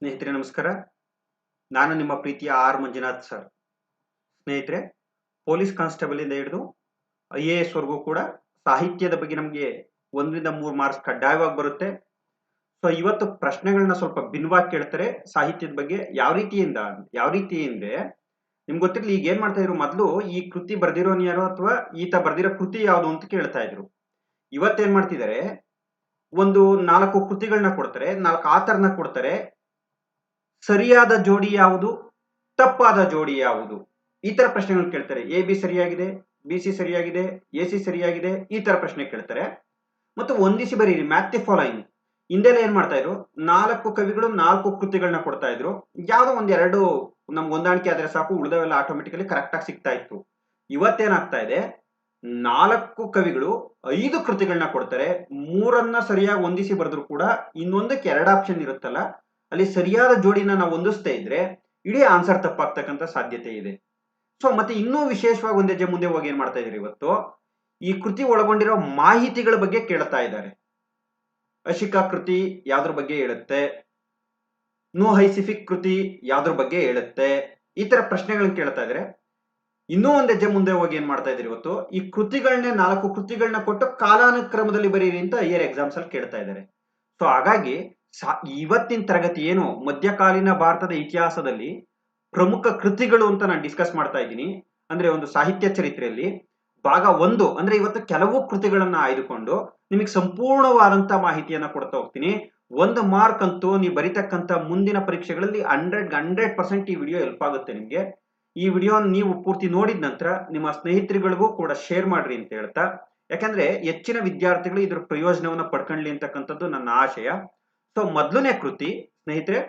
ಸ್ನೇಹಿತರೆ, ನಮಸ್ಕಾರ. ನಾನು ನಿಮ್ಮ ಪ್ರೀತಿಯ ಆರ್. ಮಂಜುನಾಥ್ ಸರ್. ಸ್ನೇಹಿತರೆ, ಪೊಲೀಸ್ ಕಾನ್ಸ್ಟೇಬಲ್ ಇಂದ ಹಿಡಿದು ಐ ಎ ಎಸ್ ವರ್ಗೂ ಕೂಡ ಸಾಹಿತ್ಯದ ಬಗ್ಗೆ ನಮಗೆ ಒಂದರಿಂದ ಮೂರು ಮಾರ್ಕ್ಸ್ ಕಡ್ಡಾಯವಾಗಿ ಬರುತ್ತೆ. ಸೊ ಇವತ್ತು ಪ್ರಶ್ನೆಗಳನ್ನ ಸ್ವಲ್ಪ ಭಿನ್ನವಾಗಿ ಕೇಳ್ತಾರೆ. ಸಾಹಿತ್ಯದ ಬಗ್ಗೆ ಯಾವ ರೀತಿಯಿಂದ, ಯಾವ ರೀತಿ ಅಂದ್ರೆ ನಿಮ್ಗೆ ಗೊತ್ತಿರಲಿ, ಈಗ ಏನ್ ಮಾಡ್ತಾ ಇದ್ರು? ಮೊದಲು ಈ ಕೃತಿ ಬರ್ದಿರೋನ್ ಯಾರು ಅಥವಾ ಈತ ಬರ್ದಿರೋ ಕೃತಿ ಯಾವುದು ಅಂತ ಕೇಳ್ತಾ ಇದ್ರು. ಇವತ್ತೇನ್ ಮಾಡ್ತಿದ್ದಾರೆ? ಒಂದು ನಾಲ್ಕು ಕೃತಿಗಳನ್ನ ಕೊಡ್ತಾರೆ. ನಾಲ್ಕು ಆತರ್ನ ಕೊಡ್ತಾರೆ. ಸರಿಯಾದ ಜೋಡಿ ಯಾವುದು? ತಪ್ಪಾದ ಜೋಡಿ ಯಾವುದು? ಈ ತರ ಪ್ರಶ್ನೆಗಳು ಕೇಳ್ತಾರೆ. ಎ ಬಿ ಸರಿಯಾಗಿದೆ ಬಿ ಸಿ ಸರಿಯಾಗಿದೆ ಎ ಸಿ ಸರಿಯಾಗಿದೆ, ಈ ತರ ಪ್ರಶ್ನೆ ಕೇಳ್ತಾರೆ. ಮತ್ತು ಒಂದಿಸಿ ಬರೀರಿ ಮ್ಯಾಥ್ ಫಾಲೋಯಿಂಗ್ ಹಿಂದೆಲ್ಲ ಏನ್ ಮಾಡ್ತಾ ಇದ್ರು? ನಾಲ್ಕು ಕವಿಗಳು ನಾಲ್ಕು ಕೃತಿಗಳನ್ನ ಕೊಡ್ತಾ ಇದ್ರು. ಯಾವ್ದೋ ಒಂದ್ ಎರಡು ನಮ್ಗೆ ಹೊಂದಾಣಿಕೆ ಆದ್ರೆ ಸಾಕು, ಉಳಿದವೆಲ್ಲ ಆಟೋಮೆಟಿಕಲಿ ಕರೆಕ್ಟ್ ಆಗಿ ಸಿಗ್ತಾ ಇತ್ತು. ಇವತ್ತೇನಾಗ್ತಾ ಇದೆ? ನಾಲ್ಕು ಕವಿಗಳು ಐದು ಕೃತಿಗಳನ್ನ ಕೊಡ್ತಾರೆ. ಮೂರನ್ನ ಸರಿಯಾಗಿ ಹೊಂದಿಸಿ ಬರೆದ್ರು ಕೂಡ ಇನ್ನೊಂದಕ್ಕೆ ಎರಡು ಆಪ್ಷನ್ ಇರುತ್ತಲ್ಲ ಅಲ್ಲಿ ಸರಿಯಾದ ಜೋಡಿನ ನಾವು ಹೊಂದಿಸ್ತಾ ಇದ್ರೆ ಇಡೀ ಆನ್ಸರ್ ತಪ್ಪಾಗ್ತಕ್ಕಂಥ ಸಾಧ್ಯತೆ ಇದೆ. ಸೊ ಮತ್ತೆ ಇನ್ನೂ ವಿಶೇಷವಾಗಿ ಒಂದು ಹೆಜ್ಜೆ ಮುಂದೆ ಹೋಗಿ ಏನ್ ಮಾಡ್ತಾ ಇದ್ದಾರೆ ಇವತ್ತು? ಈ ಕೃತಿ ಒಳಗೊಂಡಿರೋ ಮಾಹಿತಿಗಳ ಬಗ್ಗೆ ಕೇಳ್ತಾ ಇದ್ದಾರೆ. ಅಶಿಕಾ ಕೃತಿ ಯಾವ್ದ್ರ ಬಗ್ಗೆ ಹೇಳುತ್ತೆ? ನೋ ಹೈಸಿಫಿಕ್ ಕೃತಿ ಯಾವ್ದ್ರ ಬಗ್ಗೆ ಹೇಳುತ್ತೆ? ಈ ತರ ಪ್ರಶ್ನೆಗಳನ್ನ ಕೇಳ್ತಾ ಇದ್ರೆ ಇನ್ನೂ ಒಂದ್ ಹೆಜ್ಜೆ ಮುಂದೆ ಹೋಗಿ ಏನ್ ಮಾಡ್ತಾ ಇದ್ರಿ ಇವತ್ತು? ಈ ಕೃತಿಗಳನ್ನೇ ನಾಲ್ಕು ಕೃತಿಗಳನ್ನ ಕೊಟ್ಟು ಕಾಲಾನುಕ್ರಮದಲ್ಲಿ ಬರೀರಿ ಅಂತ ಇಯರ್ ಎಕ್ಸಾಮ್ಸ್ ಅಲ್ಲಿ ಕೇಳ್ತಾ ಇದ್ದಾರೆ. ಸೊ ಹಾಗಾಗಿ ಇವತ್ತಿನ ತರಗತಿ ಏನು? ಮಧ್ಯಕಾಲೀನ ಭಾರತದ ಇತಿಹಾಸದಲ್ಲಿ ಪ್ರಮುಖ ಕೃತಿಗಳು ಅಂತ ನಾನು ಡಿಸ್ಕಸ್ ಮಾಡ್ತಾ ಇದ್ದೀನಿ. ಅಂದ್ರೆ ಒಂದು ಸಾಹಿತ್ಯ ಚರಿತ್ರೆಯಲ್ಲಿ ಭಾಗ ಒಂದು, ಅಂದ್ರೆ ಇವತ್ತು ಕೆಲವು ಕೃತಿಗಳನ್ನ ಆಯ್ದುಕೊಂಡು ನಿಮಗೆ ಸಂಪೂರ್ಣವಾದಂತ ಮಾಹಿತಿಯನ್ನ ಕೊಡ್ತಾ ಹೋಗ್ತೀನಿ. ಒಂದು ಮಾರ್ಕ್ ಅಂತೂ ನೀವು ಬರಿತಕ್ಕಂತ ಮುಂದಿನ ಪರೀಕ್ಷೆಗಳಲ್ಲಿ ಹಂಡ್ರೆಡ್ ಹಂಡ್ರೆಡ್ ಪರ್ಸೆಂಟ್ ಈ ವಿಡಿಯೋ ಹೆಲ್ಪ್ ಆಗುತ್ತೆ ನಿಮಗೆ. ಈ ವಿಡಿಯೋ ನೀವು ಪೂರ್ತಿ ನೋಡಿದ ನಂತರ ನಿಮ್ಮ ಸ್ನೇಹಿತರುಗಳಿಗೂ ಕೂಡ ಶೇರ್ ಮಾಡ್ರಿ ಅಂತ ಹೇಳ್ತಾ. ಯಾಕಂದ್ರೆ ಹೆಚ್ಚಿನ ವಿದ್ಯಾರ್ಥಿಗಳು ಇದ್ರ ಪ್ರಯೋಜನವನ್ನ ಪಡ್ಕೊಳ್ಳಿ ಅಂತಕ್ಕಂಥದ್ದು ನನ್ನ ಆಶಯ. ಸೊ ಮೊದಲನೇ ಕೃತಿ, ಸ್ನೇಹಿತರೆ,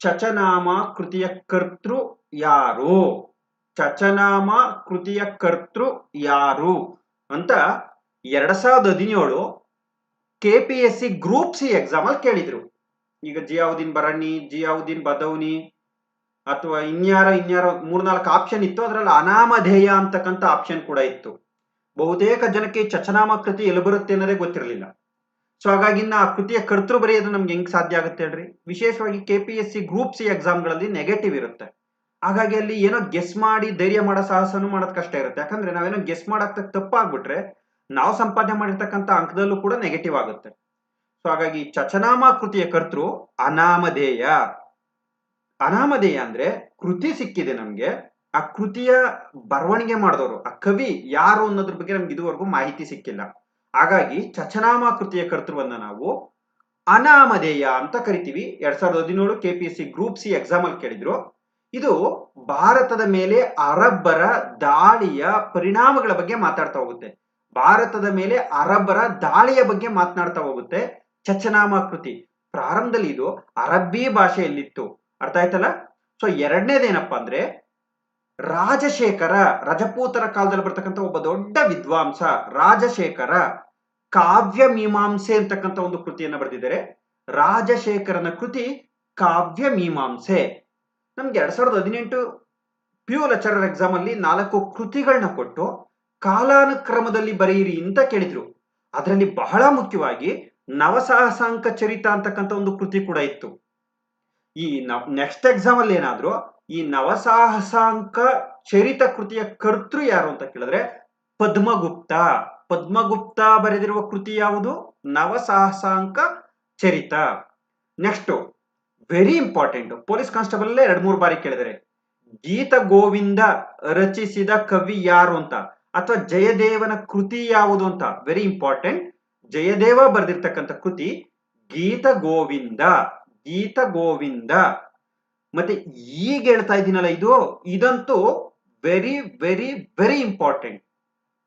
ಚಚನಾಮ ಕೃತಿಯ ಕರ್ತೃ ಯಾರು? ಚಚನಾಮ ಕೃತಿಯ ಕರ್ತೃ ಯಾರು? ಅಂತ ಎರಡ್ ಸಾವಿರದ ಹದಿನೇಳು K P S C group C exam ಅಲ್ಲಿ ಕೇಳಿದ್ರು. ಈಗ ಜಿಯಾವುದ್ದೀನ್ ಬರಣಿ ಜಿಯಾವುದ್ದೀನ್ ಬದೌನಿ, ಅಥವಾ ಇನ್ಯಾರ ಇನ್ಯಾರ ಮೂರ್ನಾಲ್ಕು ಆಪ್ಷನ್ ಇತ್ತು ಅದರಲ್ಲಿ ಅನಾಮಧೇಯ ಅಂತಕ್ಕಂಥ ಆಪ್ಷನ್ ಕೂಡ ಇತ್ತು. ಬಹುತೇಕ ಜನಕ್ಕೆ ಚಚನಾಮ ಕೃತಿ ಎಲ್ಲಿ ಬರುತ್ತೆ ಅನ್ನೋದೇ ಗೊತ್ತಿರಲಿಲ್ಲ. ಸೊ ಹಾಗಾಗಿ ಆ ಕೃತಿಯ ಕರ್ತೃ ಬರೆಯೋದು ನಮ್ಗೆ ಹೆಂಗ್ ಸಾಧ್ಯ ಆಗುತ್ತೆ ಹೇಳ್ರಿ? ವಿಶೇಷವಾಗಿ K P S C group C ಎಕ್ಸಾಮ್ಗಳಲ್ಲಿ negative ಇರುತ್ತೆ. ಹಾಗಾಗಿ ಅಲ್ಲಿ ಏನೋ ಗೆಸ್ ಮಾಡಿ ಧೈರ್ಯ ಮಾಡೋ ಸಾಹಸನೂ ಮಾಡೋದ್ ಕಷ್ಟ ಇರುತ್ತೆ. ಯಾಕಂದ್ರೆ ನಾವೇನೋ ಗೆಸ್ ಮಾಡಕ್ ತಪ್ಪಾಗ್ಬಿಟ್ರೆ ನಾವು ಸಂಪಾದನೆ ಮಾಡಿರ್ತಕ್ಕಂಥ ಅಂಕದಲ್ಲೂ ಕೂಡ ನೆಗೆಟಿವ್ ಆಗುತ್ತೆ. ಸೊ ಹಾಗಾಗಿ ಚಚನಾಮ ಕೃತಿಯ ಕರ್ತೃ ಅನಾಮಧೇಯ. ಅನಾಮಧೇಯ ಅಂದ್ರೆ ಕೃತಿ ಸಿಕ್ಕಿದೆ ನಮ್ಗೆ. ಆ ಕೃತಿಯ ಬರವಣಿಗೆ ಮಾಡಿದವರು, ಆ ಕವಿ ಯಾರು ಅನ್ನೋದ್ರ ಬಗ್ಗೆ ನಮ್ಗೆ ಇದುವರೆಗೂ ಮಾಹಿತಿ ಸಿಕ್ಕಿಲ್ಲ. ಹಾಗಾಗಿ ಚಚನಾಮ ಕೃತಿಯ ಕರ್ತೃವನ್ನ ನಾವು ಅನಾಮಧೇಯ ಅಂತ ಕರಿತೀವಿ. ಎರಡ್ ಸಾವಿರದ ಹದಿನೇಳು K P S C group C exam ಅಲ್ಲಿ ಕೇಳಿದ್ರು. ಇದು ಭಾರತದ ಮೇಲೆ ಅರಬ್ಬರ ದಾಳಿಯ ಪರಿಣಾಮಗಳ ಬಗ್ಗೆ ಮಾತಾಡ್ತಾ ಹೋಗುತ್ತೆ. ಭಾರತದ ಮೇಲೆ ಅರಬ್ಬರ ದಾಳಿಯ ಬಗ್ಗೆ ಮಾತನಾಡ್ತಾ ಹೋಗುತ್ತೆ ಚಚನಾಮ ಕೃತಿ ಪ್ರಾರಂಭದಲ್ಲಿ ಇದು ಅರಬ್ಬಿ ಭಾಷೆಯಲ್ಲಿತ್ತು. ಅರ್ಥ ಆಯ್ತಲ್ಲ? ಸೊ ಎರಡನೇದೇನಪ್ಪ ಅಂದ್ರೆ ರಾಜಶೇಖರ, ರಜಪೂತರ ಕಾಲದಲ್ಲಿ ಬರ್ತಕ್ಕಂಥ ಒಬ್ಬ ದೊಡ್ಡ ವಿದ್ವಾಂಸ ರಾಜಶೇಖರ, ಕಾವ್ಯ ಮೀಮಾಂಸೆ ಅಂತಕ್ಕಂಥ ಒಂದು ಕೃತಿಯನ್ನು ಬರೆದಿದ್ದಾರೆ. ರಾಜಶೇಖರನ ಕೃತಿ ಕಾವ್ಯ ಮೀಮಾಂಸೆ. ನಮ್ಗೆ ಎರಡ್ ಸಾವಿರದ ಹದಿನೆಂಟು ಪಿ ಎಕ್ಸಾಮ್ ಅಲ್ಲಿ ನಾಲ್ಕು ಕೃತಿಗಳನ್ನ ಕೊಟ್ಟು ಕಾಲಾನುಕ್ರಮದಲ್ಲಿ ಬರೆಯಿರಿ ಅಂತ ಕೇಳಿದ್ರು. ಅದರಲ್ಲಿ ಬಹಳ ಮುಖ್ಯವಾಗಿ ನವಸಾಹಸಾಂಕ ಚರಿತ ಅಂತಕ್ಕಂಥ ಒಂದು ಕೃತಿ ಕೂಡ ಇತ್ತು. ಈ ನೆಕ್ಸ್ಟ್ ಎಕ್ಸಾಮ್ ಅಲ್ಲಿ ಏನಾದ್ರು ಈ ನವಸಾಹಸಾಂಕ ಚರಿತ ಕೃತಿಯ ಕರ್ತೃ ಯಾರು ಅಂತ ಕೇಳಿದ್ರೆ ಪದ್ಮಗುಪ್ತ. ಪದ್ಮಗುಪ್ತ ಬರೆದಿರುವ ಕೃತಿ ಯಾವುದು? ನವಸಾಹಸಾಂಕ ಚರಿತ. Next very important police constable ಎರಡ್ ಮೂರು ಬಾರಿ ಕೇಳಿದರೆ ಗೀತ ಗೋವಿಂದ ರಚಿಸಿದ ಕವಿ ಯಾರು ಅಂತ? ಅಥವಾ ಜಯದೇವನ ಕೃತಿ ಯಾವುದು ಅಂತ? ವೆರಿ ಇಂಪಾರ್ಟೆಂಟ್ ಜಯದೇವ ಬರೆದಿರ್ತಕ್ಕಂಥ ಕೃತಿ ಗೀತ ಗೋವಿಂದ. ಗೀತ ಗೋವಿಂದ ಮತ್ತೆ ಈಗ ಹೇಳ್ತಾ ಇದ್ದೀನಲ್ಲ ಇದು, ಇದಂತೂ very very very important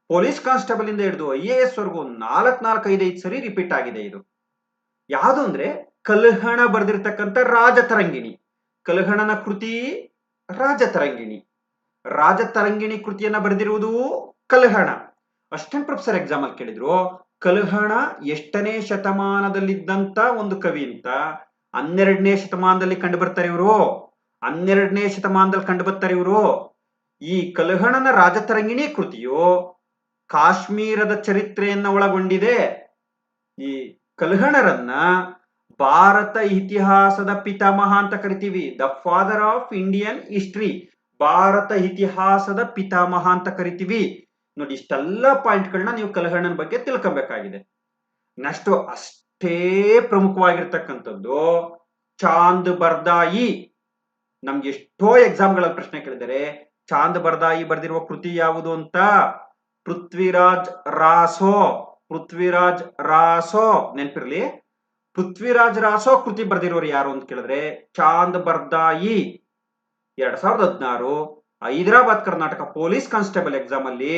police constable ಇಂದ ಹಿಡಿದು ಐ ಎ ಎಸ್ ವರ್ಗೂ ನಾಲ್ಕು ನಾಲ್ಕು ಐದೈದು ಸರಿ ರಿಪೀಟ್ ಆಗಿದೆ ಇದು. ಯಾವುದು ಅಂದ್ರೆ, ಕಲ್ಹಣ ಬರೆದಿರ್ತಕ್ಕಂಥ ರಾಜತರಂಗಿಣಿ ಕಲ್ಹಣನ ಕೃತಿ ರಾಜತರಂಗಿಣಿ ರಾಜತರಂಗಿಣಿ ಕೃತಿಯನ್ನ ಬರೆದಿರುವುದು ಕಲ್ಹಣ. ಅಸ್ಟೆಂಟ್ ಪ್ರೊಫೆಸರ್ ಎಕ್ಸಾಮ್ ಅಲ್ಲಿ ಕೇಳಿದ್ರು, ಕಲ್ಹಣ ಎಷ್ಟನೇ ಶತಮಾನದಲ್ಲಿದ್ದಂತ ಒಂದು ಕವಿ ಅಂತ. ಹನ್ನೆರಡನೇ ಶತಮಾನದಲ್ಲಿ ಕಂಡು ಬರ್ತಾರೆ ಇವರು. ಹನ್ನೆರಡನೇ ಶತಮಾನದಲ್ಲಿ ಕಂಡು ಬರ್ತಾರೆ ಇವರು. ಈ ಕಲ್ಹಣನ ರಾಜತರಂಗಿಣಿ ಕೃತಿಯು ಕಾಶ್ಮೀರದ ಚರಿತ್ರೆಯನ್ನ ಒಳಗೊಂಡಿದೆ. ಈ ಕಲ್ಹಣರನ್ನ ಭಾರತ ಇತಿಹಾಸದ ಪಿತಾಮಹ ಅಂತ ಕರಿತೀವಿ. The father of Indian history. Bharat ಇತಿಹಾಸದ ಪಿತಾಮಹ ಅಂತ ಕರಿತೀವಿ. ನೋಡಿ, ಇಷ್ಟೆಲ್ಲ ಪಾಯಿಂಟ್ಗಳನ್ನ ನೀವು ಕಲಹಣ್ಣನ ಬಗ್ಗೆ ತಿಳ್ಕೊಬೇಕಾಗಿದೆ. ನೆಕ್ಸ್ಟ್, ಅಷ್ಟೇ ಪ್ರಮುಖವಾಗಿರ್ತಕ್ಕಂಥದ್ದು ಚಾಂದ್ ಬರ್ದಾಯಿ. ನಮ್ಗೆ ಎಷ್ಟೋ ಎಕ್ಸಾಮ್ಗಳಲ್ಲಿ ಪ್ರಶ್ನೆ ಕೇಳಿದರೆ ಚಾಂದ್ ಬರ್ದಾಯಿ ಬರೆದಿರುವ ಕೃತಿ ಯಾವುದು ಅಂತ? ಪೃಥ್ವಿರಾಜ್ ರಾಸೋ ಪೃಥ್ವಿರಾಜ್ ರಾಸೋ ನೆನ್ಪಿರ್ಲಿ? ಪೃಥ್ವಿರಾಜ್ ರಾಸೋ ಕೃತಿ ಬರೆದಿರೋರು ಯಾರು ಅಂತ ಕೇಳಿದ್ರೆ ಚಾಂದ್ ಬರ್ದಾಯಿ. ಎರಡ್ ಸಾವಿರದ ಹದಿನಾರು Hyderabad Karnataka police constable exam ಅಲ್ಲಿ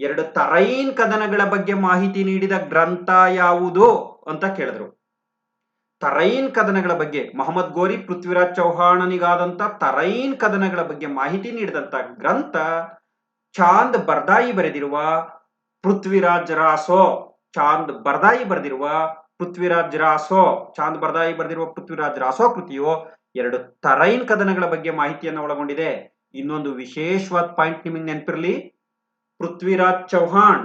ಎರಡು ತರೈನ್ ಕದನಗಳ ಬಗ್ಗೆ ಮಾಹಿತಿ ನೀಡಿದ ಗ್ರಂಥ ಯಾವುದು? ಅಂತ ಕೇಳಿದ್ರು. ತರೈನ್ ಕದನಗಳ ಬಗ್ಗೆ ಮೊಹಮ್ಮದ್ ಗೋರಿ ಪೃಥ್ವಿರಾಜ್ ಚೌಹಾಣನಿಗಾದಂಥ ತರೈನ್ ಕದನಗಳ ಬಗ್ಗೆ ಮಾಹಿತಿ ನೀಡಿದಂಥ ಗ್ರಂಥ ಚಾಂದ್ ಬರ್ದಾಯಿ ಬರೆದಿರುವ ಪೃಥ್ವಿರಾಜ್ ರಾಸೋ, ಚಾಂದ್ ಬರ್ದಾಯಿ ಬರೆದಿರುವ ಪೃಥ್ವಿರಾಜ್ ರಾಸೋ, ಚಾಂದ್ ಬರ್ದಾಯಿ ಬರೆದಿರುವ ಪೃಥ್ವಿರಾಜ್ ರಾಸೋ ಕೃತಿಯು ಎರಡು ತರೈನ್ ಕದನಗಳ ಬಗ್ಗೆ ಮಾಹಿತಿಯನ್ನು ಒಳಗೊಂಡಿದೆ. ಇನ್ನೊಂದು ವಿಶೇಷವಾದ ಪಾಯಿಂಟ್ ನಿಮಗೆ ನೆನಪಿರಲಿ. ಪೃಥ್ವಿರಾಜ್ ಚೌಹಾಣ್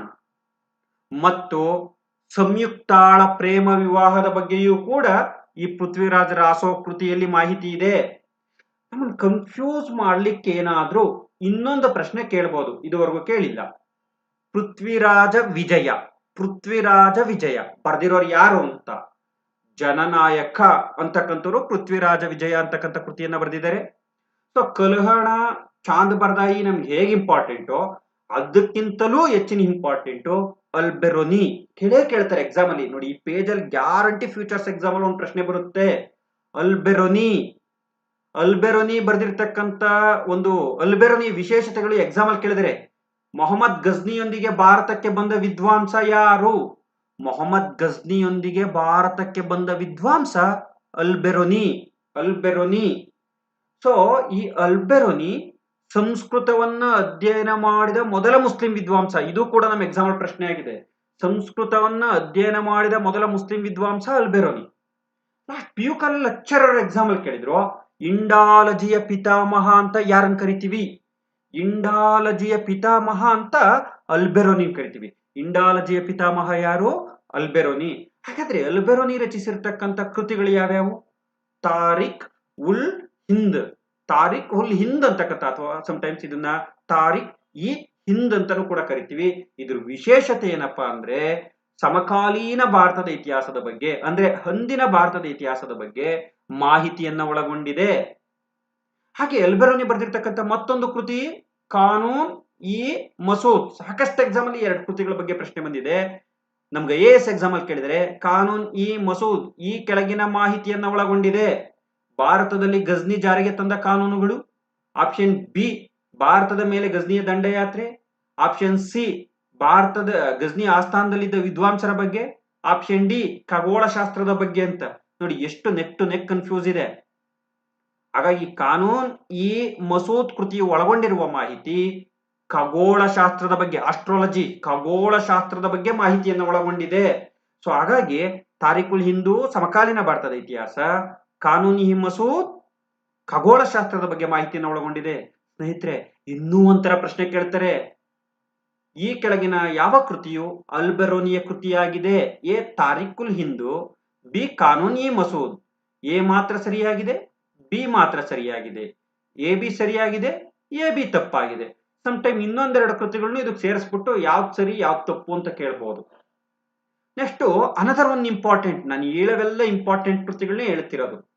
ಮತ್ತು ಸಂಯುಕ್ತಾಳ ಪ್ರೇಮ ವಿವಾಹದ ಬಗ್ಗೆಯೂ ಕೂಡ ಈ ಪೃಥ್ವಿರಾಜರ ರಾಸೋ ಕೃತಿಯಲ್ಲಿ ಮಾಹಿತಿ ಇದೆ. ಕನ್ಫ್ಯೂಸ್ ಮಾಡ್ಲಿಕ್ಕೆ ಏನಾದ್ರೂ ಇನ್ನೊಂದು ಪ್ರಶ್ನೆ ಕೇಳ್ಬೋದು. ಇದುವರೆಗೂ ಕೇಳಿಲ್ಲ. ಪೃಥ್ವಿರಾಜ ವಿಜಯ ಪೃಥ್ವಿರಾಜ ವಿಜಯ ಬರ್ದಿರೋರು ಯಾರು ಅಂತ? ಜನನಾಯಕ ಅಂತಕ್ಕಂಥವ್ರು ಪೃಥ್ವಿರಾಜ ವಿಜಯ ಅಂತಕ್ಕಂಥ ಕೃತಿಯನ್ನ ಬರೆದಿದ್ದಾರೆ. ಸೊ ಕಲ್ಹಣ, ಚಾಂದ್ ಬರ್ದಾಯಿ ನಮ್ಗೆ ಹೇಗೆ ಇಂಪಾರ್ಟೆಂಟು ಅದಕ್ಕಿಂತಲೂ ಹೆಚ್ಚಿನ ಇಂಪಾರ್ಟೆಂಟು ಅಲ್ಬೆರೋನಿ. ಕೇಳೇ ಕೇಳ್ತಾರೆ ಎಕ್ಸಾಮ್ ಅಲ್ಲಿ. ನೋಡಿ, ಈ ಪೇಜ್ ಅಲ್ಲಿ ಗ್ಯಾರಂಟಿ ಫ್ಯೂಚರ್ಸ್ ಎಕ್ಸಾಮ್ ಅಲ್ಲಿ ಒಂದು ಪ್ರಶ್ನೆ ಬರುತ್ತೆ. ಅಲ್ಬೆರೋನಿ. ಅಲ್ಬೆರೋನಿ ಬರೆದಿರ್ತಕ್ಕಂತ ಒಂದು ಅಲ್ಬೆರೋನಿ ವಿಶೇಷತೆಗಳು ಎಕ್ಸಾಮ್ ಅಲ್ಲಿ ಕೇಳಿದರೆ. ಮೊಹಮ್ಮದ್ ಗಜ್ನಿಯೊಂದಿಗೆ ಭಾರತಕ್ಕೆ ಬಂದ ವಿದ್ವಾಂಸ ಯಾರು? ಮೊಹಮ್ಮದ್ ಗಜ್ನಿಯೊಂದಿಗೆ ಭಾರತಕ್ಕೆ ಬಂದ ವಿದ್ವಾಂಸ ಅಲ್ಬೆರೋನಿ. ಅಲ್ಬೆರೋನಿ. ಸೊ ಈ ಅಲ್ಬೆರೋನಿ ಸಂಸ್ಕೃತವನ್ನ ಅಧ್ಯಯನ ಮಾಡಿದ ಮೊದಲ ಮುಸ್ಲಿಂ ವಿದ್ವಾಂಸ. ಇದು ಕೂಡ ನಮ್ಮ ಎಕ್ಸಾಮ್ ಪ್ರಶ್ನೆ ಆಗಿದೆ. ಸಂಸ್ಕೃತವನ್ನ ಅಧ್ಯಯನ ಮಾಡಿದ ಮೊದಲ ಮುಸ್ಲಿಂ ವಿದ್ವಾಂಸ Alberuni. Last P U college lecturer exam ಅಲ್ಲಿ ಕೇಳಿದ್ರು, ಇಂಡಾಲಜಿಯ ಪಿತಾಮಹ ಅಂತ ಯಾರನ್ನ ಕರಿತೀವಿ? ಇಂಡಾಲಜಿಯ ಪಿತಾಮಹ ಅಂತ ಅಲ್ಬೆರೋನಿ ಕರಿತೀವಿ. ಇಂಡಾಲಜಿಯ ಪಿತಾಮಹ ಯಾರು? ಅಲ್ಬೆರೋನಿ. ಹಾಗಾದ್ರೆ ಅಲ್ಬೆರೋನಿ ರಚಿಸಿರ್ತಕ್ಕಂಥ ಕೃತಿಗಳು ಯಾವ್ಯಾವು? ತಾರಿಕ್ ಉಲ್ ಹಿಂದ್. ತಾರಿಕ್ ಉಲ್ ಹಿಂದ್ ಅಂತಕ್ಕಂಥ, ಅಥವಾ ಸಮಟೈಮ್ಸ್ ಇದನ್ನ ತಾರಿಕ್ ಈ ಹಿಂದ್ ಅಂತಾನೂ ಕೂಡ ಕರಿತೀವಿ. ಇದ್ರ ವಿಶೇಷತೆ ಏನಪ್ಪಾ ಅಂದ್ರೆ, ಸಮಕಾಲೀನ ಭಾರತದ ಇತಿಹಾಸದ ಬಗ್ಗೆ, ಅಂದ್ರೆ ಅಂದಿನ ಭಾರತದ ಇತಿಹಾಸದ ಬಗ್ಗೆ ಮಾಹಿತಿಯನ್ನ ಒಳಗೊಂಡಿದೆ. ಹಾಗೆ ಎಲ್ಬೆರೋನಿ ಬರೆದಿರ್ತಕ್ಕಂಥ ಮತ್ತೊಂದು ಕೃತಿ, ಕಾನೂನ್ ಈ ಮಸೂದ್. ಸಾಕಷ್ಟು ಎಕ್ಸಾಮ್ ಅಲ್ಲಿ ಎರಡು ಕೃತಿಗಳ ಬಗ್ಗೆ ಪ್ರಶ್ನೆ ಬಂದಿದೆ. ನಮ್ಗೆ ಎ ಎಸ್ ಎಕ್ಸಾಮ್ ಅಲ್ಲಿ ಕೇಳಿದರೆ, ಕಾನೂನ್ ಇ ಮಸೂದ್ ಈ ಕೆಳಗಿನ ಮಾಹಿತಿಯನ್ನ ಒಳಗೊಂಡಿದೆ. ಭಾರತದಲ್ಲಿ ಗಜ್ನಿ ಜಾರಿಗೆ ತಂದ ಕಾನೂನುಗಳು. ಆಪ್ಷನ್ ಬಿ ಭಾರತದ ಮೇಲೆ ಗಜ್ನಿಯ ದಂಡಯಾತ್ರೆ. ಆಪ್ಷನ್ ಸಿ ಭಾರತದ ಗಜ್ನಿ ಆಸ್ಥಾನದಲ್ಲಿದ್ದ ವಿದ್ವಾಂಸರ ಬಗ್ಗೆ. ಆಪ್ಷನ್ ಡಿ ಖಗೋಳಶಾಸ್ತ್ರದ ಬಗ್ಗೆ ಅಂತ. ನೋಡಿ, ಎಷ್ಟು ನೆಕ್ ಟು ನೆಕ್ ಕನ್ಫ್ಯೂಸ್ ಇದೆ. ಹಾಗಾಗಿ ಕಾನೂನ್ ಈ ಮಸೂದ್ ಕೃತಿಯು ಒಳಗೊಂಡಿರುವ ಮಾಹಿತಿ ಖಗೋಳಶಾಸ್ತ್ರದ ಬಗ್ಗೆ ಆಸ್ಟ್ರಾಲಜಿ ಖಗೋಳಶಾಸ್ತ್ರದ ಬಗ್ಗೆ ಮಾಹಿತಿಯನ್ನು ಒಳಗೊಂಡಿದೆ. ಸೊ ಹಾಗಾಗಿ ತಾರೀಕುಲ್ ಹಿಂದೂ ಸಮಕಾಲೀನ ಭಾರತದ ಇತಿಹಾಸ ಕಾನೂನಿ ಮಸೂದ್ ಖಗೋಳಶಾಸ್ತ್ರದ ಬಗ್ಗೆ ಮಾಹಿತಿಯನ್ನು ಒಳಗೊಂಡಿದೆ. ಸ್ನೇಹಿತರೆ, ಇನ್ನೂ ಒಂಥರ ಪ್ರಶ್ನೆ ಕೇಳ್ತಾರೆ. ಈ ಕೆಳಗಿನ ಯಾವ ಕೃತಿಯು ಅಲ್ಬೆರೋನಿಯ ಕೃತಿಯಾಗಿದೆ? ಎ ತಾರಿಕುಲ್ ಹಿಂದು, ಬಿ ಕಾನೂನಿ ಮಸೂದ್. ಎ ಮಾತ್ರ ಸರಿಯಾಗಿದೆ, ಬಿ ಮಾತ್ರ ಸರಿಯಾಗಿದೆ. ಎ ಬಿ ಸರಿಯಾಗಿದೆ, ಎ ಬಿ ತಪ್ಪಾಗಿದೆ. ಸಮ್ ಟೈಮ್ ಇನ್ನೊಂದೆರಡು ಕೃತಿಗಳನ್ನು ಇದಕ್ಕೆ ಸೇರಿಸ್ಬಿಟ್ಟು ಯಾವ್ದು ಸರಿ, ಯಾವ್ದು ತಪ್ಪು ಅಂತ ಕೇಳ್ಬೋದು. ನೆಕ್ಸ್ಟ್ ಅನದರ್ ಒನ್ ಇಂಪಾರ್ಟೆಂಟ್ ನಾನು ಹೇಳವೆಲ್ಲ ಇಂಪಾರ್ಟೆಂಟ್ ಕೃತಿಗಳನ್ನೇ ಹೇಳ್ತಿರೋದು.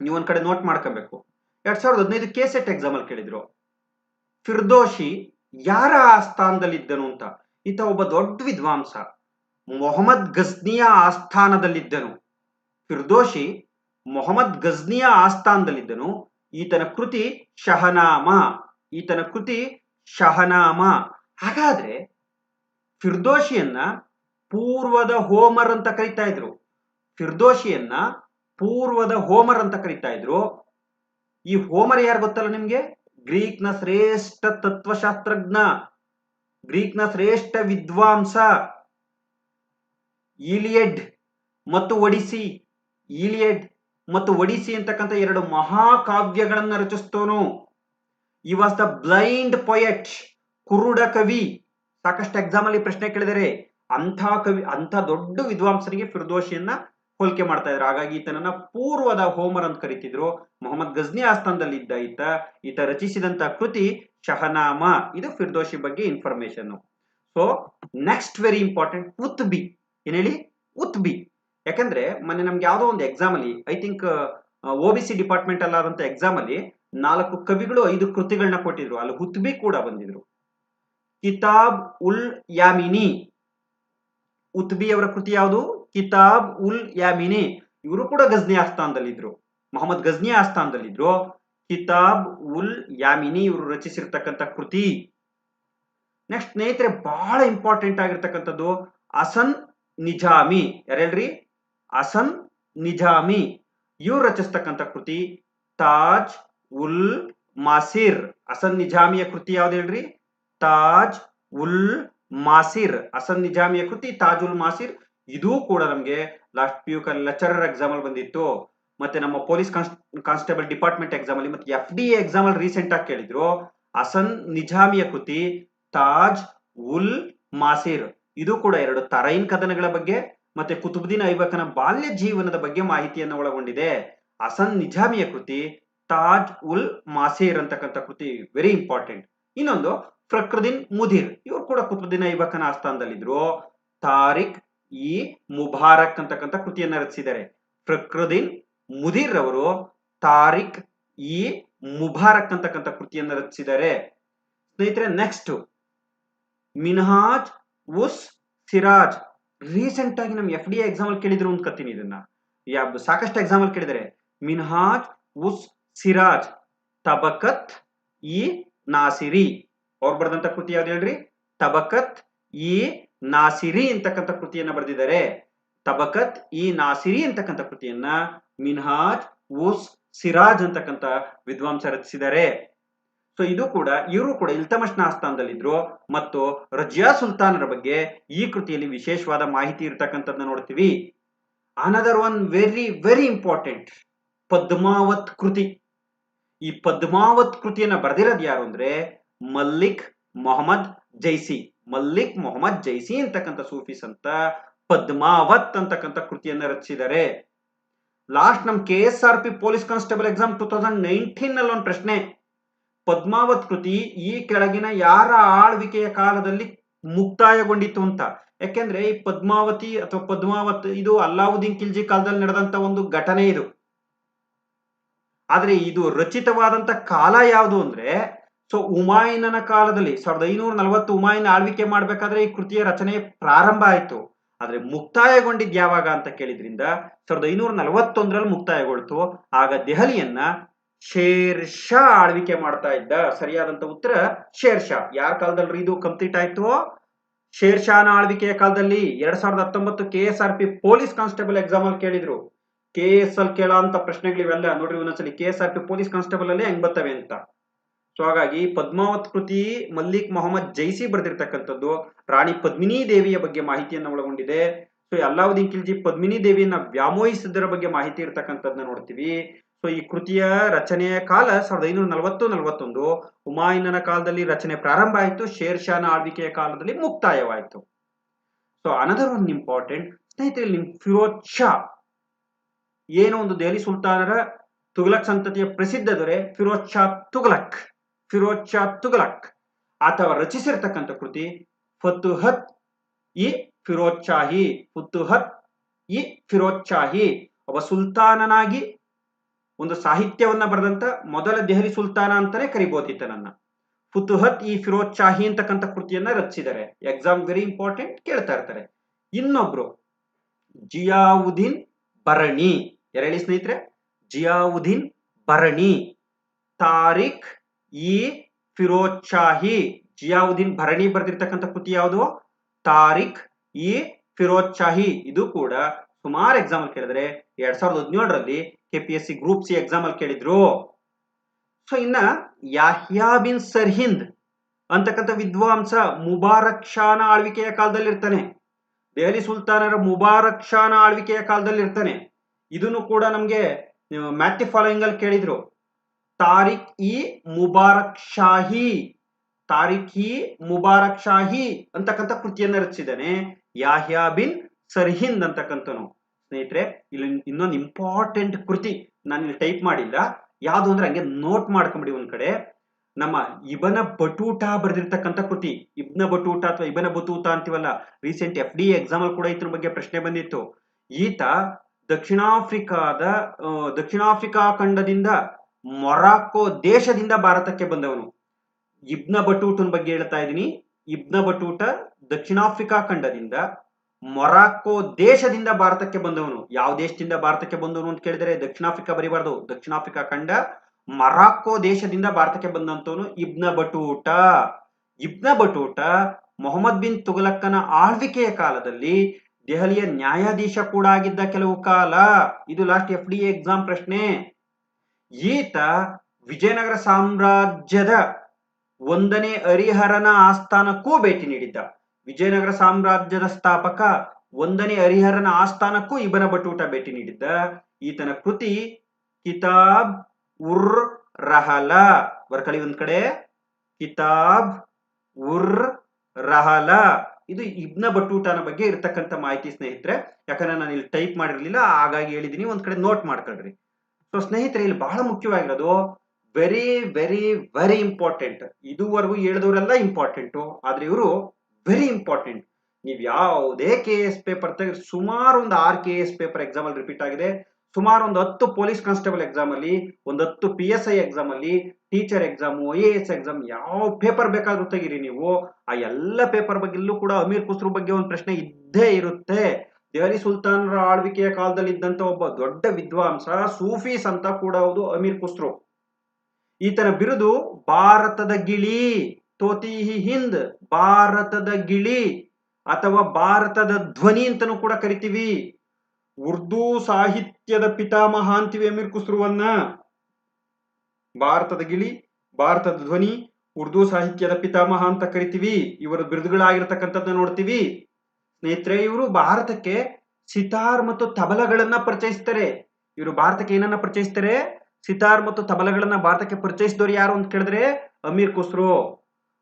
ನೀವು ಒಂದ್ ಕಡೆ ನೋಟ್ ಮಾಡ್ಕೋಬೇಕು. ಎರಡ್ ಸಾವಿರದ ಹದಿನೈದು ಕೆ ಸೆಟ್ ಎಕ್ಸಾಮ್ ಅಲ್ಲಿ ಕೇಳಿದ್ರು. ಫಿರ್ದೋಶಿ ಯಾರ ಆಸ್ಥಾನದಲ್ಲಿದ್ದನು ಅಂತ? ಈತ ಒಬ್ಬ ದೊಡ್ಡ ವಿದ್ವಾಂಸ. ಮೊಹಮ್ಮದ್ ಗಜ್ನಿಯ ಆಸ್ಥಾನದಲ್ಲಿದ್ದನು. ಫಿರ್ದೋಶಿ ಮೊಹಮ್ಮದ್ ಗಜ್ನಿಯ ಆಸ್ಥಾನದಲ್ಲಿದ್ದನು. ಈತನ ಕೃತಿ ಶಹನಾಮ. ಈತನ ಕೃತಿ ಶಹನಾಮ. ಹಾಗಾದ್ರೆ ಫಿರ್ದೋಶಿಯನ್ನ ಪೂರ್ವದ ಹೋಮರ್ ಅಂತ ಕರಿತಾ ಇದ್ರು. ಫಿರ್ದೋಶಿಯನ್ನ ಪೂರ್ವದ ಹೋಮರ್ ಅಂತ ಕರಿತಾ ಇದ್ರು. ಈ ಹೋಮರ್ ಯಾರು ಗೊತ್ತಲ್ಲ ನಿಮ್ಗೆ? ಗ್ರೀಕ್ನ ಶ್ರೇಷ್ಠ ತತ್ವಶಾಸ್ತ್ರಜ್ಞ, ಗ್ರೀಕ್ನ ಶ್ರೇಷ್ಠ ವಿದ್ವಾಂಸ, ಇಲಿಯಡ್ ಮತ್ತು ಒಡಿಸಿ, ಇಲಿಯಡ್ ಮತ್ತು ಒಡಿಸಿ ಅಂತಕ್ಕಂಥ ಎರಡು ಮಹಾಕಾವ್ಯಗಳನ್ನು ರಚಿಸ್ತೋನು. ಈ ವಾಸ್ ದ ಬ್ಲೈಂಡ್ ಪೊಯೆಟ್ ಕುರುಡ ಕವಿ. ಸಾಕಷ್ಟು ಎಕ್ಸಾಮ್ ಅಲ್ಲಿ ಪ್ರಶ್ನೆ ಕೇಳಿದರೆ. ಅಂಥ ಕವಿ, ಅಂಥ ದೊಡ್ಡ ವಿದ್ವಾಂಸರಿಗೆ ಫಿರ್ದೋಶಿಯನ್ನ ಹೋಲಿಕೆ ಮಾಡ್ತಾ ಇದ್ರು. ಹಾಗಾಗಿ ಈತನನ್ನ ಪೂರ್ವದ ಹೋಮರ್ ಅಂತ ಕರಿತಿದ್ರು. ಮೊಹಮ್ಮದ್ ಗಜ್ನಿ ಆಸ್ಥಾನದಲ್ಲಿ ಇದ್ದ ಈತ ಈತ ರಚಿಸಿದಂತ ಕೃತಿ ಶಹನಾಮ. ಇದು ಫಿರ್ದೋಶಿ ಬಗ್ಗೆ information so next very important Utbi ಏನ್ ಹೇಳಿ? ಉತ್ ಬಿ ಯಾಕಂದ್ರೆ ಮೊನ್ನೆ ನಮ್ಗೆ ಯಾವ್ದೋ ಒಂದು ಎಕ್ಸಾಮ್ ಅಲ್ಲಿ I think O B C department ಅಲ್ಲಾದಂತ exam ಅಲ್ಲಿ ನಾಲ್ಕು ಕವಿಗಳು, ಐದು ಕೃತಿಗಳನ್ನ ಕೊಟ್ಟಿದ್ರು. ಅಲ್ಲಿ ಹುತ್ಬಿ ಕೂಡ ಬಂದಿದ್ರು. ಕಿತಾಬ್ ಉಲ್ ಯಾಮಿನಿ. ಉತ್ಬಿ ಅವರ ಕೃತಿ ಯಾವುದು? ಕಿತಾಬ್ ಉಲ್ ಯಾಮಿನಿ ಇವರು ಕೂಡ ಗಜ್ನಿ ಆಸ್ಥಾನದಲ್ಲಿದ್ರು. ಮೊಹಮ್ಮದ್ ಗಜ್ನಿ ಆಸ್ಥಾನದಲ್ಲಿದ್ರು. ಕಿತಾಬ್ ಉಲ್ ಯಾಮಿನಿ ಇವರು ರಚಿಸಿರ್ತಕ್ಕಂಥ ಕೃತಿ. ನೆಕ್ಸ್ಟ್ ಸ್ನೇಹಿತರೆ, ಬಹಳ ಇಂಪಾರ್ಟೆಂಟ್ ಆಗಿರ್ತಕ್ಕಂಥದ್ದು ಅಸನ್ ನಿಜಾಮಿ. ಯಾರೇಳ್ರಿ ಅಸನ್ ನಿಜಾಮಿ. ಇವ್ರು ರಚಿಸ್ತಕ್ಕಂಥ ಕೃತಿ ತಾಜ್ ಉಲ್ ಮಾಸಿರ್. ಅಸನ್ ನಿಜಾಮಿಯ ಕೃತಿ ಯಾವ್ದು ಹೇಳ್ರಿ? ತಾಜ್ ಉಲ್ ಮಾಸಿರ್. ಅಸನ್ ನಿಜಾಮಿಯ ಕೃತಿ ತಾಜ್ ಉಲ್ ಮಾಸಿರ್. ಇದು ಕೂಡ ನಮ್ಗೆ last P U lecturer exam ಅಲ್ಲಿ ಬಂದಿತ್ತು. ಮತ್ತೆ ನಮ್ಮ ಪೊಲೀಸ್ ಕಾನ್ಸ್ಟೇಬಲ್ ಡಿಪಾರ್ಟ್ಮೆಂಟ್ ಎಕ್ಸಾಮ್ ಅಲ್ಲಿ ಮತ್ತೆ ಎಫ್ ಡಿ ಎಕ್ಸಾಮ್ ಅಲ್ಲಿ ರೀಸೆಂಟ್ ಆಗಿ ಕೇಳಿದ್ರು. ಅಸನ್ ನಿಜಾಮಿಯ ಕೃತಿ ತಾಜ್, ಉಲ್, ಮಾಸಿರ್ ಇದು ಕೂಡ ಎರಡು ತರೈನ್ ಕದನಗಳ ಬಗ್ಗೆ ಮತ್ತೆ ಕುತುಬುದ್ದೀನ್ ಐಬಕನ ಬಾಲ್ಯ ಜೀವನದ ಬಗ್ಗೆ ಮಾಹಿತಿಯನ್ನು ಒಳಗೊಂಡಿದೆ. ಅಸನ್ ನಿಜಾಮಿಯ ಕೃತಿ ತಾಜ್, ಉಲ್, ಮಾಸಿರ್ ಅಂತಕ್ಕಂಥ ಕೃತಿ ವೆರಿ ಇಂಪಾರ್ಟೆಂಟ್ ಇನ್ನೊಂದು ಫಕ್ರದ್ದೀನ್ ಮುದಿರ್ ಇವರು ಕೂಡ ಕುತುಬುದ್ದೀನ್ ಐಬಕನ ಆಸ್ಥಾನದಲ್ಲಿದ್ರು. ತಾರಿಕ್ ಇ ಮುಬಾರಕ್ ಅಂತಕ್ಕಂಥ ಕೃತಿಯನ್ನ ರಚಿಸಿದ್ದಾರೆ. ಫಕ್ರುದ್ದೀನ್ ಮುದಿರ್ ಅವರು ತಾರಿಕ್ ಈ ಮುಬಾರಕ್ ಅಂತಕ್ಕಂಥ ಕೃತಿಯನ್ನ ರಚಿಸಿದ್ದಾರೆ. ಸ್ನೇಹಿತರೆ ನೆಕ್ಸ್ಟ್ ಮಿನಹಾಜ್ ಉಸ್ ಸಿರಾಜ್. ರೀಸೆಂಟ್ ಆಗಿ ನಮ್ ಎಫ್ ಡಿ ಎಕ್ಸಾಮ್ ಅಲ್ಲಿ ಕೇಳಿದ್ರು ಅಂತ ಕತ್ತೀನಿ ಇದನ್ನ. ಯಾ- ಸಾಕಷ್ಟು ಎಕ್ಸಾಮ್ ಅಲ್ಲಿ ಕೇಳಿದರೆ ಮಿನ್ಹಾಜ್ ಉಸ್ ಸಿರಾಜ್, ತಬಕತ್ ಇ ನಾಸಿರಿ. ಅವ್ರು ಬರೆದಂತ ಕೃತಿ ಯಾವ್ದು ಹೇಳ್ರಿ? ತಬಕತ್ ಇ ನಾಸಿರಿ ಅಂತಕ್ಕಂಥ ಕೃತಿಯನ್ನ ಬರೆದಿದ್ದಾರೆ. ತಬಕತ್ ಈ ನಾಸಿರಿ ಅಂತಕ್ಕಂಥ ಕೃತಿಯನ್ನ ಮಿನ್ಹಾಜ್ ಉಸ್ ಸಿರಾಜ್ ಅಂತಕ್ಕಂಥ ವಿದ್ವಾಂಸ ರಚಿಸಿದ್ದಾರೆ. ಸೊ ಇದು ಕೂಡ ಇವರು ಕೂಡ ಇಲ್ತಮಶ್ನ ಆಸ್ಥಾನದಲ್ಲಿದ್ರು ಮತ್ತು ರಜಿಯಾ ಸುಲ್ತಾನರ ಬಗ್ಗೆ ಈ ಕೃತಿಯಲ್ಲಿ ವಿಶೇಷವಾದ ಮಾಹಿತಿ ಇರತಕ್ಕಂಥದ್ದನ್ನ ನೋಡ್ತೀವಿ. Another one very very important Padmavat ಕೃತಿ. ಈ ಪದ್ಮಾವತ್ ಕೃತಿಯನ್ನ ಬರೆದಿರೋದು ಯಾರು ಅಂದ್ರೆ ಮಲ್ಲಿಕ್ ಮೊಹಮ್ಮದ್ ಜೈಸಿ. ಮಲ್ಲಿಕ್ ಮೊಹಮ್ಮದ್ ಜೈಸಿ ಅಂತಕ್ಕಂಥ ಸೂಫೀಸ್ ಅಂತ, ಪದ್ಮಾವತ್ ಅಂತಕ್ಕಂಥ ಕೃತಿಯನ್ನ ರಚಿಸಿದ್ದಾರೆ. ಲಾಸ್ಟ್ ನಮ್ K S R P police constable exam two thousand ನೈನ್ಟೀನ್ನಲ್ಲಿ ಒಂದು ಪ್ರಶ್ನೆ. ಪದ್ಮಾವತ್ ಕೃತಿ ಈ ಕೆಳಗಿನ ಯಾರ ಆಳ್ವಿಕೆಯ ಕಾಲದಲ್ಲಿ ಮುಕ್ತಾಯಗೊಂಡಿತ್ತು ಅಂತ? ಯಾಕೆಂದ್ರೆ ಈ ಪದ್ಮಾವತಿ ಅಥವಾ ಪದ್ಮಾವತ್ ಇದು ಅಲ್ಲಾವುದ್ದೀನ್ ಖಿಲ್ಜಿ ಕಾಲದಲ್ಲಿ ನಡೆದಂತ ಒಂದು ಘಟನೆ ಇದು. ಆದ್ರೆ ಇದು ರಚಿತವಾದಂತ ಕಾಲ ಯಾವುದು ಅಂದ್ರೆ ಸೊ ಉಮಾಯಿನನ ಕಾಲದಲ್ಲಿ ಸಾವಿರದ ಐನೂರ ನಲವತ್ತು ಉಮಾಯಿನ ಆಳ್ವಿಕೆ ಮಾಡಬೇಕಾದ್ರೆ ಈ ಕೃತಿಯ ರಚನೆ ಪ್ರಾರಂಭ ಆಯಿತು. ಆದರೆ ಮುಕ್ತಾಯಗೊಂಡಿದ್ ಯಾವಾಗ ಅಂತ ಕೇಳಿದ್ರಿಂದ ಸಾವಿರದ ಐನೂರ ನಲವತ್ತೊಂದರಲ್ಲಿ ಮುಕ್ತಾಯಗೊಳ್ತು. ಆಗ ದೆಹಲಿಯನ್ನ ಶೇರ್ ಶಾ ಆಳ್ವಿಕೆ ಮಾಡ್ತಾ ಇದ್ದ. ಸರಿಯಾದಂತ ಉತ್ತರ, ಶೇರ್ ಶಾ. ಯಾರ ಕಾಲದಲ್ಲಿ ಇದು? ಕಂಪ್ಲೀಟ್ ಆಯ್ತು. ಶೇರ್ ಶಾನ ಆಳ್ವಿಕೆಯ ಕಾಲದಲ್ಲಿ ಎರಡ್ ಸಾವಿರದ ಹತ್ತೊಂಬತ್ತು K S R P police constable exam ಅಲ್ಲಿ ಕೇಳಿದ್ರು. ಕೆ ಎಸ್ ಅಲ್ಲಿ ಕೇಳೋ ಅಂತ ಪ್ರಶ್ನೆಗಳಿವೆಲ್ಲ ನೋಡ್ರಿ ಒಂದೊಂದ್ಸಲಿ. K S R P police constable ಅಲ್ಲಿ ಹೆಂಗ್ ಬರ್ತವೆ ಅಂತ. ಸೊ ಹಾಗಾಗಿ ಪದ್ಮಾವತ್ ಕೃತಿ ಮಲ್ಲಿಕ್ ಮೊಹಮ್ಮದ್ ಜೈಸಿ ಬರೆದಿರ್ತಕ್ಕಂಥದ್ದು ರಾಣಿ ಪದ್ಮಿನಿ ದೇವಿಯ ಬಗ್ಗೆ ಮಾಹಿತಿಯನ್ನು ಒಳಗೊಂಡಿದೆ. ಸೊ ಅಲ್ಲಾವುದ್ದೀನ್ ಖಿಲ್ಜಿ ಪದ್ಮಿನಿ ದೇವಿಯನ್ನ ವ್ಯಾಮೋಹಿಸಿದ್ದರ ಬಗ್ಗೆ ಮಾಹಿತಿ ಇರ್ತಕ್ಕಂಥದ್ದನ್ನ ನೋಡ್ತೀವಿ. ಸೊ ಈ ಕೃತಿಯ ರಚನೆಯ ಕಾಲ ಸಾವಿರದ ಐನೂರ ನಲವತ್ತು, ನಲವತ್ತೊಂದು. ಹುಮಾಯೂನನ ಕಾಲದಲ್ಲಿ ರಚನೆ ಪ್ರಾರಂಭ ಆಯಿತು. ಶೇರ್ ಶಾನ ಆಳ್ವಿಕೆಯ ಕಾಲದಲ್ಲಿ ಮುಕ್ತಾಯವಾಯಿತು. ಸೊ ಅನದರ್ ಒನ್ ಇಂಪಾರ್ಟೆಂಟ್ ಸ್ನೇಹಿತರೆ ನಿಮ್ ಫಿರೋಜ್ ಶಾ ಏನೋ ಒಂದು ದೆಹಲಿ ಸುಲ್ತಾನರ ತುಘಲಕ್ ಸಂತತಿಯ ಪ್ರಸಿದ್ಧ ದೊರೆ ಫಿರೋಜ್ ಶಾ ತುಘಲಕ್. ಫಿರೋಜ್ ತುಗಲಕ್ ಅಥವಾ ರಚಿಸಿರ್ತಕ್ಕಂಥ ಕೃತಿ, ಫತುಹತ್ ಇ ಫಿರೋಜ್ ಶಾಹಿ ಫುತುಹತ್ ಇ ಫಿರೋಜ್ ಶಾಹಿ ಒಬ್ಬ ಸುಲ್ತಾನನಾಗಿ ಒಂದು ಸಾಹಿತ್ಯವನ್ನ ಬರೆದಂತ ಮೊದಲ ದೆಹಲಿ ಸುಲ್ತಾನ ಅಂತಾನೆ ಕರಿಬೋದಿತ್ತ ನನ್ನ. ಫುತುಹತ್ ಇ ಫಿರೋಜ್ ಶಾಹಿ ಅಂತಕ್ಕಂಥ ಕೃತಿಯನ್ನ ರಚಿಸಿದ್ದಾರೆ. ಎಕ್ಸಾಮ್ ವೆರಿ ಇಂಪಾರ್ಟೆಂಟ್ ಕೇಳ್ತಾ ಇರ್ತಾರೆ. ಇನ್ನೊಬ್ರು, ಜಿಯಾವುದ್ದೀನ್ ಭರಣಿ ಯಾರು ಸ್ನೇಹಿತರೆ? ಜಿಯಾವುದ್ದೀನ್ ಭರಣಿ ತಾರಿಕ್ ಇ ಫಿರೋಜ್ ಶಾಹಿ ಜಿಯಾವುದ್ದೀನ್ ಭರಣಿ ಬರೆದಿರ್ತಕ್ಕಂಥ ಕೃತಿ ಯಾವುದು? ತಾರಿಖ್ ಇ ಫಿರೋಜ್ ಶಾಹಿ ಇದು ಕೂಡ ಸುಮಾರು ಎಕ್ಸಾಮ್ ಕೇಳಿದ್ರೆ ಎರಡ್ ಸಾವಿರದ ಹದಿನೇಳರಲ್ಲಿ K P S C group C exam ಅಲ್ಲಿ ಕೇಳಿದ್ರು. ಸೊ ಇನ್ನ ಯಾಹ್ಯಾ ಬಿನ್ ಸರ್ಹಿಂದ್ ಅಂತಕ್ಕಂಥ ವಿದ್ವಾಂಸ ಮುಬಾರಕ್ ಶಾನ ಆಳ್ವಿಕೆಯ ಕಾಲದಲ್ಲಿ ಇರ್ತಾನೆ ದೆಹಲಿ ಸುಲ್ತಾನರ ಮುಬಾರಕ್ ಶಾನ ಆಳ್ವಿಕೆಯ ಕಾಲದಲ್ಲಿ ಇರ್ತಾನೆ ಇದನ್ನು ಕೂಡ ನಮ್ಗೆ ಮ್ಯಾಥಿ ಫಾಲೋಯಿಂಗ್ ಅಲ್ಲಿ ಕೇಳಿದ್ರು. ತಾರಿಕ್ ಇ ಮುಬಾರಕ್ ಶಾಹಿ. ತಾರಿಖ್ ಇ ಮುಬಾರಕ್ ಶಾಹಿ ಅಂತಕ್ಕಂಥ ಕೃತಿಯನ್ನ ರಚಿಸಿದ್ದಾನೆ. ಯಾಹ್ಯಾ ಬಿನ್ ಸರ್ಹಿಂದ್ ಅಂತಕ್ಕಂಥನು. ಸ್ನೇಹಿತರೆ, ಇಲ್ಲಿ ಇನ್ನೊಂದು ಇಂಪಾರ್ಟೆಂಟ್ ಕೃತಿ ನಾನು ಇಲ್ಲಿ ಟೈಪ್ ಮಾಡಿಲ್ಲ. ಯಾವುದು ಅಂದ್ರೆ ಹಂಗೆ ನೋಟ್ ಮಾಡ್ಕೊಂಬಿಡಿ ಒಂದ್ ಕಡೆ. ನಮ್ಮ ಇಬನ ಬಟೂಟ ಬರೆದಿರ್ತಕ್ಕಂಥ ಕೃತಿ. ಇಬ್ನ ಬಟೂಟ ಅಥವಾ ಇಬನ ಬತೂತ ಅಂತೀವಲ್ಲ ರೀಸೆಂಟ್ ಎಫ್ ಡಿ ಎಕ್ಸಾಮ್ ಅಲ್ಲಿ ಕೂಡ ಇದ್ರ ಬಗ್ಗೆ ಪ್ರಶ್ನೆ ಬಂದಿತ್ತು. ಈತ ದಕ್ಷಿಣಾಫ್ರಿಕಾದ ದಕ್ಷಿಣ ದಕ್ಷಿಣಾಫ್ರಿಕಾ ಖಂಡದಿಂದ ಮೊರಾಕೋ ದೇಶದಿಂದ ಭಾರತಕ್ಕೆ ಬಂದವನು. ಇಬ್ನ ಬಟೂಟನ್ ಬಗ್ಗೆ ಹೇಳ್ತಾ ಇದ್ದೀನಿ. ಇಬ್ನ ಬಟೂಟ ದಕ್ಷಿಣಾಫ್ರಿಕಾ ಖಂಡದಿಂದ ಮೊರಾಕೋ ದೇಶದಿಂದ ಭಾರತಕ್ಕೆ ಬಂದವನು. ಯಾವ ದೇಶದಿಂದ ಭಾರತಕ್ಕೆ ಬಂದವನು ಅಂತ ಕೇಳಿದರೆ ದಕ್ಷಿಣಾಫ್ರಿಕಾ ಬರಿಬಾರ್ದು. ದಕ್ಷಿಣಾಫ್ರಿಕಾ ಖಂಡ ಮೊರಾಕೋ ದೇಶದಿಂದ ಭಾರತಕ್ಕೆ ಬಂದಂತವನು ಇಬ್ನ ಬಟೂಟ. ಇಬ್ನ ಬಟೂಟ ಮೊಹಮ್ಮದ್ ಬಿನ್ ತುಗಲಕ್ಕನ ಆಳ್ವಿಕೆಯ ಕಾಲದಲ್ಲಿ ದೆಹಲಿಯ ನ್ಯಾಯಾಧೀಶ ಕೂಡ ಆಗಿದ್ದ ಕೆಲವು ಕಾಲ. ಇದು ಲಾಸ್ಟ್ ಎಫ್ ಡಿ ಎಕ್ಸಾಮ್ ಪ್ರಶ್ನೆ. ಈತ ವಿಜಯನಗರ ಸಾಮ್ರಾಜ್ಯದ ಒಂದನೇ ಹರಿಹರನ ಆಸ್ಥಾನಕ್ಕೂ ಭೇಟಿ ನೀಡಿದ್ದ. ವಿಜಯನಗರ ಸಾಮ್ರಾಜ್ಯದ ಸ್ಥಾಪಕ ಒಂದನೇ ಹರಿಹರನ ಆಸ್ಥಾನಕ್ಕೂ ಇಬನ ಬಟೂಟ ಭೇಟಿ ನೀಡಿದ್ದ. ಈತನ ಕೃತಿ ಕಿತಾಬ್ ಉರ್ ರಹಲ. ಬರ್ಕಳಿ ಒಂದ್ ಕಡೆ. ಕಿತಾಬ್ ಉರ್ ರಹಲ. ಇದು ಇಬ್ನ ಬಟೂಟನ ಬಗ್ಗೆ ಇರತಕ್ಕಂತ ಮಾಹಿತಿ ಸ್ನೇಹಿತರೆ. ಯಾಕಂದ್ರೆ ನಾನು ಇಲ್ಲಿ ಟೈಪ್ ಮಾಡಿರ್ಲಿಲ್ಲ, ಹಾಗಾಗಿ ಹೇಳಿದೀನಿ ಒಂದ್ ಕಡೆ ನೋಟ್ ಮಾಡ್ಕೊಳ್ರಿ. ಸೊ ಸ್ನೇಹಿತರೆ, ಇಲ್ಲಿ ಬಹಳ ಮುಖ್ಯವಾಗಿರೋದು ವೆರಿ ವೆರಿ ವೆರಿ ಇಂಪಾರ್ಟೆಂಟ್ ಇದುವರೆಗೂ ಹೇಳಿದವರೆಲ್ಲ ಇಂಪಾರ್ಟೆಂಟು ಆದ್ರೆ ಇವರು ವೆರಿ ಇಂಪಾರ್ಟೆಂಟ್ ನೀವು ಯಾವುದೇ ಕೆ ಎಸ್ ಪೇಪರ್ ತೆಗೆದು ಸುಮಾರು ಒಂದು ಆರು ಕೆ ಎಸ್ ಪೇಪರ್ ಎಕ್ಸಾಮಲ್ಲಿ ರಿಪೀಟ್ ಆಗಿದೆ. ಸುಮಾರು ಒಂದು ಹತ್ತು ಪೊಲೀಸ್ ಕಾನ್ಸ್ಟೇಬಲ್ ಎಕ್ಸಾಮ್ ಅಲ್ಲಿ, ಒಂದು ಹತ್ತು ಪಿ ಎಸ್ ಐ ಎಕ್ಸಾಮ್ ಅಲ್ಲಿ teacher exam A S exam ಯಾವ ಪೇಪರ್ ಬೇಕಾದ್ರೂ ತೆಗೀರಿ ನೀವು. ಆ ಎಲ್ಲ ಪೇಪರ್ ಬಗ್ಗೆಲ್ಲೂ ಕೂಡ ಅಮೀರ್ ಖುಸ್ರು ಬಗ್ಗೆ ಒಂದು ಪ್ರಶ್ನೆ ಇದ್ದೇ ಇರುತ್ತೆ. ದೆಹಲಿ ಸುಲ್ತಾನರ ಆಳ್ವಿಕೆಯ ಕಾಲದಲ್ಲಿ ಇದ್ದಂತ ಒಬ್ಬ ದೊಡ್ಡ ವಿದ್ವಾಂಸ ಸೂಫೀಸ್ ಅಂತ ಕೂಡ ಹೌದು, ಅಮೀರ್ ಕುಸ್ರು ಈತನ ಬಿರುದು ಭಾರತದ ಗಿಳಿ, ತೋತಿಹಿ ಹಿಂದ್, ಭಾರತದ ಗಿಳಿ ಅಥವಾ ಭಾರತದ ಧ್ವನಿ ಅಂತಾನೂ ಕೂಡ ಕರಿತೀವಿ. ಉರ್ದು ಸಾಹಿತ್ಯದ ಪಿತಾಮಹ ಅಂತೀವಿ ಅಮೀರ್ ಕುಸ್ರುವನ್ನ ಭಾರತದ ಗಿಳಿ, ಭಾರತದ ಧ್ವನಿ, ಉರ್ದು ಸಾಹಿತ್ಯದ ಪಿತಾಮಹ ಅಂತ ಕರಿತೀವಿ. ಇವರ ಬಿರುದುಗಳಾಗಿರ್ತಕ್ಕಂಥದ್ದು ನೋಡ್ತೀವಿ. ಸ್ನೇಹಿತರೆ, ಇವರು ಭಾರತಕ್ಕೆ ಸಿತಾರ್ ಮತ್ತು ತಬಲಗಳನ್ನ ಪರಿಚಯಿಸ್ತಾರೆ. ಇವರು ಭಾರತಕ್ಕೆ ಏನನ್ನ ಪರಿಚಯಿಸ್ತಾರೆ? ಸಿತಾರ್ ಮತ್ತು ತಬಲಗಳನ್ನ ಭಾರತಕ್ಕೆ ಪರಿಚಯಿಸಿದವರು ಯಾರು ಅಂತ ಕೇಳಿದ್ರೆ, ಅಮೀರ್ ಖುಸ್ರು.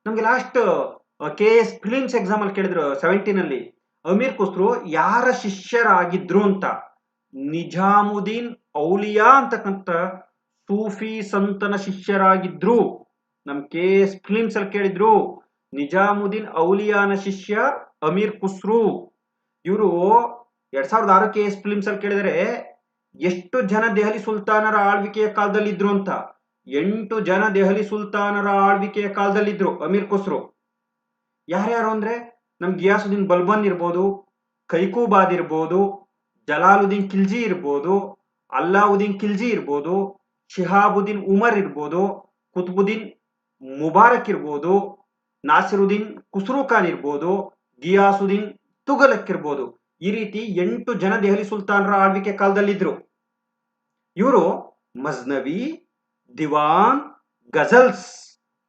ನಮ್ಗೆ last K S films exam ಅಲ್ಲಿ ಕೇಳಿದ್ರು ಸೆವೆಂಟೀನ್ ಅಲ್ಲಿ. ಅಮೀರ್ ಖುಸ್ರು ಯಾರ ಶಿಷ್ಯರಾಗಿದ್ರು ಅಂತ? ನಿಜಾಮುದ್ದೀನ್ ಔಲಿಯಾ ಅಂತಕ್ಕಂಥ ಸೂಫಿ ಸಂತನ ಶಿಷ್ಯರಾಗಿದ್ರು. ನಮ್ ಕೆ ಎಸ್ ಫಿಲಿಮ್ಸ್ ಅಲ್ಲಿ ಕೇಳಿದ್ರು, ನಿಜಾಮುದ್ದೀನ್ ಔಲಿಯಾನ ಶಿಷ್ಯ ಅಮೀರ್ ಖುಸ್ರು, ಇವರು ಎರಡ್ ಸಾವಿರದ ಆರು ಕೆ ಎಸ್ ಫಿಲಿಮ್ಸ್ ಅಲ್ಲಿ ಕೇಳಿದರೆ, ಎಷ್ಟು ಜನ ದೆಹಲಿ ಸುಲ್ತಾನರ ಆಳ್ವಿಕೆಯ ಕಾಲದಲ್ಲಿ ಇದ್ರು ಅಂತ. ಎಂಟು ಜನ ದೆಹಲಿ ಸುಲ್ತಾನರ ಆಳ್ವಿಕೆಯ ಕಾಲದಲ್ಲಿ ಇದ್ರು ಅಮೀರ್ ಖುಸ್ರು. ಯಾರ್ಯಾರು ಅಂದ್ರೆ, ನಮ್ ಗಿಯಾಸುದ್ದೀನ್ ಬಲ್ಬನ್ ಇರ್ಬೋದು, ಕೈಕೂಬಾದ್ ಇರ್ಬೋದು, ಜಲಾಲುದ್ದೀನ್ ಖಿಲ್ಜಿ ಇರ್ಬೋದು, ಅಲ್ಲಾವುದ್ದೀನ್ ಖಿಲ್ಜಿ ಇರ್ಬೋದು, ಶಿಹಾಬುದ್ದೀನ್ ಉಮರ್ ಇರ್ಬೋದು, ಕುತ್ಬುದ್ದೀನ್ ಮುಬಾರಕ್ ಇರ್ಬೋದು, ನಾಸಿರುದ್ದೀನ್ ಖುಸ್ರು ಖಾನ್ ಇರ್ಬೋದು ಗಿಯಾಸುದ್ದೀನ್ ತುಗಲಕ್ ಇರ್ಬೋದು ಈ ರೀತಿ ಎಂಟು ಜನ ದೆಹಲಿ ಸುಲ್ತಾನರ ಆಳ್ವಿಕೆ ಕಾಲದಲ್ಲಿದ್ರು. ಇವರು ಮಜ್ನವಿ, ದಿವಾನ್, ಗಜಲ್ಸ್.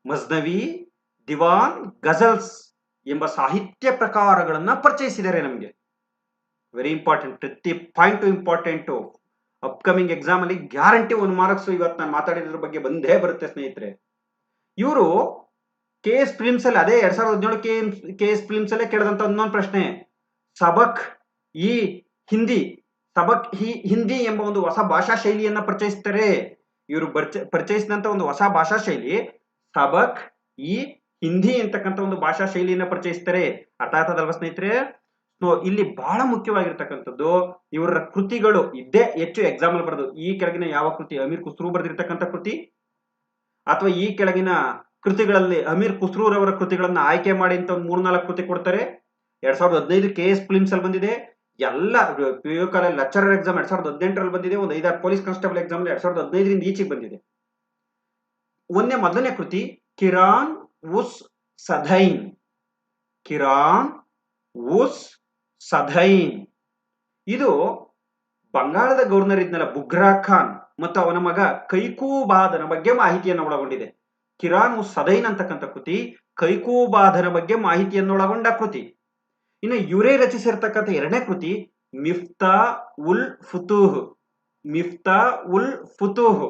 ಮಜ್ನವಿ, ದಿವಾನ್, ಗಜಲ್ಸ್ ಎಂಬ ಸಾಹಿತ್ಯ ಪ್ರಕಾರಗಳನ್ನ ಪರಿಚಯಿಸಿದ್ದಾರೆ ನಮಗೆ. ವೆರಿ ಇಂಪಾರ್ಟೆಂಟ್ ಪ್ರತಿ ಪಾಯಿಂಟ್ ಇಂಪಾರ್ಟೆಂಟ್ ಅಪ್ಕಮಿಂಗ್ ಎಕ್ಸಾಮ್ ಅಲ್ಲಿ ಗ್ಯಾರಂಟಿ ಒಂದು ಮಾರ್ಕ್ಸ್ ಇವತ್ತು ನಾನು ಮಾತಾಡಿದ್ರ ಬಗ್ಗೆ ಬಂದೇ ಬರುತ್ತೆ ಸ್ನೇಹಿತರೆ. ಇವರು ಕೆ ಎಸ್ ಫಿಲಿಮ್ಸ್ ಅಲ್ಲಿ ಅದೇ ಎರಡ್ ಸಾವಿರದ ಹದಿನೇಳು ಕೆ ಕೆ ಎಸ್ ಫಿಲಿಮ್ಸ್ ಅಲ್ಲೇ ಕೇಳಿದಂತ ಇನ್ನೊಂದು ಪ್ರಶ್ನೆ. ಸಬಕ್ ಈ ಹಿಂದಿ, ಸಬಕ್ ಹಿ, ಹಿಂದಿ ಎಂಬ ಒಂದು ಹೊಸ ಭಾಷಾ ಶೈಲಿಯನ್ನ ಪರಿಚಯಿಸ್ತಾರೆ. ಇವರು ಪರಿಚಯಿಸಿದಂತ ಒಂದು ಹೊಸ ಭಾಷಾ ಶೈಲಿ, ಸಬಕ್ ಈ ಹಿಂದಿ ಅಂತಕ್ಕಂಥ ಒಂದು ಭಾಷಾ ಶೈಲಿಯನ್ನ ಪರಿಚಯಿಸ್ತಾರೆ. ಅರ್ಥ ಸ್ನೇಹಿತರೆ? ಸೊ ಇಲ್ಲಿ ಬಹಳ ಮುಖ್ಯವಾಗಿರ್ತಕ್ಕಂಥದ್ದು ಇವರ ಕೃತಿಗಳು. ಇದ್ದೇ ಹೆಚ್ಚು ಎಕ್ಸಾಮ್ ಅಲ್ಲಿ ಬರೋದು. ಈ ಕೆಳಗಿನ ಯಾವ ಕೃತಿ? ಅಮೀರ್ ಕುಸ್ರು ಬರೆದಿರ್ತಕ್ಕಂಥ ಕೃತಿ? ಅಥವಾ ಈ ಕೆಳಗಿನ ಕೃತಿಗಳಲ್ಲಿ ಅಮೀರ್ ಅವರ ಕೃತಿಗಳನ್ನು ಆಯ್ಕೆ ಮಾಡಿ ಅಂತ ಒಂದು ಮೂರ್ನಾಲ್ಕು ಕೃತಿ ಕೊಡ್ತಾರೆ. ಎರಡ್ ಸಾವಿರದ ಹದಿನೈದು ಕೆ ಎಸ್ ಫಿಲಿಮ್ಸ್ ಅಲ್ಲಿ ಬಂದಿದೆ. ಎಲ್ಲ P U college lecturer exam ಎರಡ್ ಸಾವಿರದ ಹದಿನೆಂಟರಲ್ಲಿ ಬಂದಿದೆ. ಒಂದು ಐದಾರು ಪೊಲೀಸ್ ಕಾನ್ಸ್ಟೇಬಲ್ ಎಕ್ಸಾಮ್ ಎರಡ್ ಸಾವಿರದ ಹದಿನೈದರಿಂದ ಈಚೆಗೆ ಬಂದಿದೆ. ಒಂದನೇ ಮೊದಲನೇ ಕೃತಿ, ಕಿರಾನ್ ಉಸ್ ಸಧೈನ್. ಕಿರಾನ್ ಉಸ್ ಸಧೈನ್. ಇದು ಬಂಗಾಳದ ಗವರ್ನರ್ ಇದ್ನಲ್ಲ ಬುಗ್ರಾ ಖಾನ್ ಮತ್ತು ಅವನ ಮಗ ಕೈಕೂಬಾದನ ಬಗ್ಗೆ ಮಾಹಿತಿಯನ್ನು ಒಳಗೊಂಡಿದೆ. ಕಿರಾನ್ ಸದೈನ್ ಅಂತಕ್ಕಂಥ ಕೃತಿ ಕೈಕೋಬಾಧರ ಬಗ್ಗೆ ಮಾಹಿತಿಯನ್ನು ಒಳಗೊಂಡ ಕೃತಿ. ಇನ್ನು ಇವರೇ ರಚಿಸಿರ್ತಕ್ಕಂಥ ಎರಡನೇ ಕೃತಿ ಮಿಫ್ತಾ ಉಲ್ ಫುತೂಹ್. ಮಿಫ್ತಾ ಉಲ್ ಫುತೂಹ್.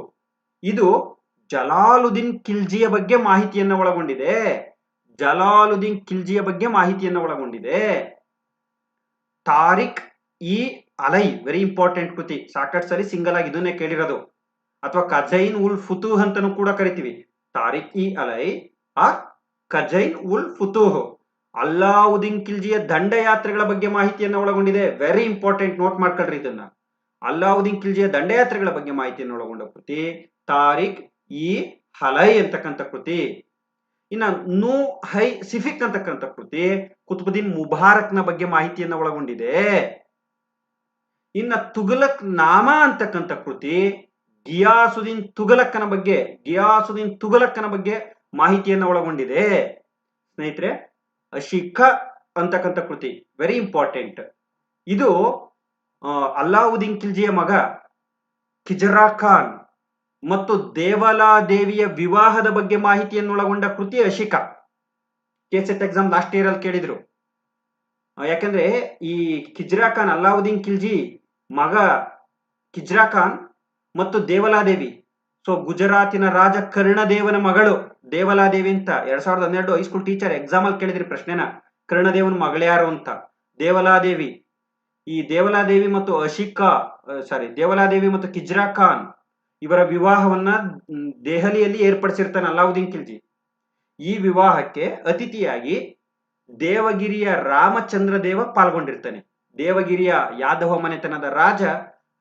ಇದು ಜಲಾಲುದ್ದೀನ್ ಖಿಲ್ಜಿಯ ಬಗ್ಗೆ ಮಾಹಿತಿಯನ್ನು ಒಳಗೊಂಡಿದೆ. ಜಲಾಲುದ್ದೀನ್ ಖಿಲ್ಜಿಯ ಬಗ್ಗೆ ಮಾಹಿತಿಯನ್ನು ಒಳಗೊಂಡಿದೆ. ತಾರಿಕ್ ಇ ಅಲೈ ವೆರಿ ಇಂಪಾರ್ಟೆಂಟ್ ಕೃತಿ. ಸಾಕಷ್ಟು ಸರಿ ಸಿಂಗಲ್ ಆಗಿ ಇದನ್ನೇ ಕೇಳಿರೋದು. ಅಥವಾ ಕಜೈನ್ ಉಲ್ ಫುತೂಹ್ ಅಂತಾನೂ ಕೂಡ ಕರಿತೀವಿ. ತಾರಿಕ್ ಇ ಅಲೈ ಆ ಕಜೈನ್ ಉಲ್ ಫುತೂಹ್. ಅಲ್ಲಾವುದ್ದೀನ್ ಖಿಲ್ಜಿಯ ದಂಡಯಾತ್ರೆಗಳ ಬಗ್ಗೆ ಮಾಹಿತಿಯನ್ನು ಒಳಗೊಂಡಿದೆ. ವೆರಿ ಇಂಪಾರ್ಟೆಂಟ್ ನೋಟ್ ಮಾಡ್ಕೊಳ್ರಿ ಇದನ್ನ. ಅಲ್ಲಾವುದ್ದೀನ್ ಖಿಲ್ಜಿಯ ದಂಡಯಾತ್ರೆಗಳ ಬಗ್ಗೆ ಮಾಹಿತಿಯನ್ನು ಒಳಗೊಂಡ ಕೃತಿ ತಾರಿಕ್ ಇ ಹಲೈ ಅಂತಕ್ಕಂಥ ಕೃತಿ. ಇನ್ನ ನೂ ಹೈ ಸಿಫಿಕ್ ಅಂತಕ್ಕಂಥ ಕೃತಿ ಕುತುಬುದ್ದೀನ್ ಮುಬಾರಕ್ನ ಬಗ್ಗೆ ಮಾಹಿತಿಯನ್ನು ಒಳಗೊಂಡಿದೆ. ಇನ್ನ ತುಗಲಕ್ ನಾಮ ಅಂತಕ್ಕಂಥ ಕೃತಿ ಗಿಯಾಸುದ್ದೀನ್ ತುಗಲಕ್ಕನ ಬಗ್ಗೆ, ಗಿಯಾಸುದ್ದೀನ್ ತುಗಲಕ್ಕನ ಬಗ್ಗೆ ಮಾಹಿತಿಯನ್ನು ಒಳಗೊಂಡಿದೆ. ಸ್ನೇಹಿತರೆ ಅಶಿಖ ಅಂತಕ್ಕಂಥ ಕೃತಿ ವೆರಿ ಇಂಪಾರ್ಟೆಂಟ್ ಇದು ಅಲ್ಲಾವುದ್ದೀನ್ ಖಿಲ್ಜಿಯ ಮಗ, ಖಿಜರಾ ಖಾನ್ ಮತ್ತು ದೇವಿಯ ವಿವಾಹದ ಬಗ್ಗೆ ಮಾಹಿತಿಯನ್ನು ಒಳಗೊಂಡ ಕೃತಿ Ashiqa KSET exam last year ಅಲ್ಲಿ ಕೇಳಿದ್ರು. ಯಾಕಂದ್ರೆ ಈ ಖಿಜ್ರಾ ಖಾನ್, ಅಲ್ಲಾವುದ್ದೀನ್ ಖಿಲ್ಜಿ ಮಗ ಖಿಜ್ರಾ ಖಾನ್ ಮತ್ತು ದೇವಲಾದೇವಿ. ಸೊ ಗುಜರಾತಿನ ರಾಜ ಕರ್ಣದೇವನ ಮಗಳು ದೇವಲಾದೇವಿ ಅಂತ ಎರಡ್ ಸಾವಿರದ ಹನ್ನೆರಡು ಹೈಸ್ಕೂಲ್ ಟೀಚರ್ ಎಕ್ಸಾಮ್ ಅಲ್ಲಿ ಕೇಳಿದ್ರಿ ಪ್ರಶ್ನೆನ. ಕರ್ಣದೇವನ ಮಗಳ್ಯಾರು ಅಂತ? ದೇವಲಾದೇವಿ. ಈ ದೇವಲಾದೇವಿ ಮತ್ತು ಅಶಿಕಾ ಸಾರಿ ದೇವಲಾದೇವಿ ಮತ್ತು ಕಿಜ್ರಾ ಖಾನ್ ಇವರ ವಿವಾಹವನ್ನ ದೆಹಲಿಯಲ್ಲಿ ಏರ್ಪಡಿಸಿರ್ತಾನೆ ಅಲ್ಲಾವುದ್ದೀನ್ ಖಿಲ್ಜಿ. ಈ ವಿವಾಹಕ್ಕೆ ಅತಿಥಿಯಾಗಿ ದೇವಗಿರಿಯ ರಾಮಚಂದ್ರ ದೇವ ಪಾಲ್ಗೊಂಡಿರ್ತಾನೆ. ದೇವಗಿರಿಯ ಯಾದವ ಮನೆತನದ ರಾಜ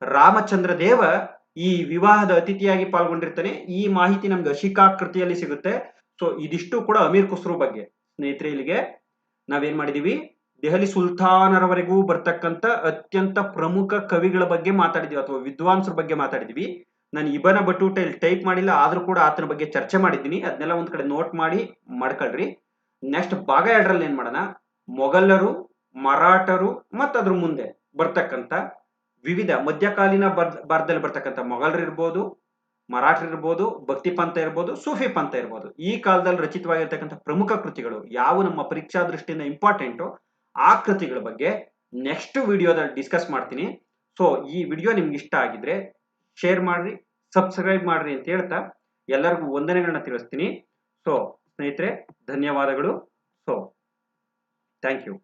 ರಾಮಚಂದ್ರ ದೇವ ಈ ವಿವಾಹದ ಅತಿಥಿಯಾಗಿ ಪಾಲ್ಗೊಂಡಿರ್ತಾನೆ. ಈ ಮಾಹಿತಿ ನಮ್ಗೆ ಅಶಿಕಾ ಕೃತಿಯಲ್ಲಿ ಸಿಗುತ್ತೆ. ಸೊ ಇದಿಷ್ಟು ಕೂಡ ಅಮೀರ್ ಖುಸ್ರು ಬಗ್ಗೆ. ಸ್ನೇಹಿತರೆ, ಇಲ್ಲಿಗೆ ನಾವೇನ್ ಮಾಡಿದೀವಿ? ದೆಹಲಿ ಸುಲ್ತಾನರವರೆಗೂ ಬರ್ತಕ್ಕಂಥ ಅತ್ಯಂತ ಪ್ರಮುಖ ಕವಿಗಳ ಬಗ್ಗೆ ಮಾತಾಡಿದೀವಿ ಅಥವಾ ವಿದ್ವಾಂಸರ ಬಗ್ಗೆ ಮಾತಾಡಿದೀವಿ. ನಾನು ಇಬನ ಇಲ್ಲಿ ಟೈಪ್ ಮಾಡಿಲ್ಲ, ಆದ್ರೂ ಕೂಡ ಆತನ ಬಗ್ಗೆ ಚರ್ಚೆ ಮಾಡಿದ್ದೀನಿ. ಅದನ್ನೆಲ್ಲ ಒಂದ್ ಕಡೆ ನೋಟ್ ಮಾಡಿ ಮಾಡ್ಕೊಳ್ರಿ. ನೆಕ್ಸ್ಟ್ ಭಾಗ ಎರಡರಲ್ಲಿ ಏನ್ ಮಾಡೋಣ? ಮೊಘಲರು, ಮರಾಠರು ಮತ್ತು ಅದ್ರ ಮುಂದೆ ಬರ್ತಕ್ಕಂತ ವಿವಿಧ ಮಧ್ಯಕಾಲೀನ ಭಾರತದಲ್ಲಿ ಬರ್ತಕ್ಕಂಥ ಮೊಘಲರು ಇರ್ಬೋದು, ಮರಾಠರು ಇರ್ಬೋದು, ಭಕ್ತಿ ಪಂಥ ಇರ್ಬೋದು, ಸೂಫಿ ಪಂಥ ಇರ್ಬೋದು. ಈ ಕಾಲದಲ್ಲಿ ರಚಿತವಾಗಿರ್ತಕ್ಕಂಥ ಪ್ರಮುಖ ಕೃತಿಗಳು ಯಾವ ನಮ್ಮ ಪರೀಕ್ಷಾ ದೃಷ್ಟಿಯಿಂದ ಇಂಪಾರ್ಟೆಂಟು ಆ ಕೃತಿಗಳ ಬಗ್ಗೆ ನೆಕ್ಸ್ಟ್ ವಿಡಿಯೋದಲ್ಲಿ ಡಿಸ್ಕಸ್ ಮಾಡ್ತೀನಿ. ಸೊ ಈ ವಿಡಿಯೋ ನಿಮ್ಗೆ ಇಷ್ಟ ಆಗಿದ್ರೆ ಶೇರ್ ಮಾಡ್ರಿ ಸಬ್ಸ್ಕ್ರೈಬ್ ಮಾಡ್ರಿ ಅಂತ ಹೇಳ್ತಾ ಎಲ್ಲರಿಗೂ ವಂದನೆಗಳನ್ನ ತಿಳಿಸ್ತೀನಿ. ಸೊ ಸ್ನೇಹಿತರೆ, ಧನ್ಯವಾದಗಳು. So thank you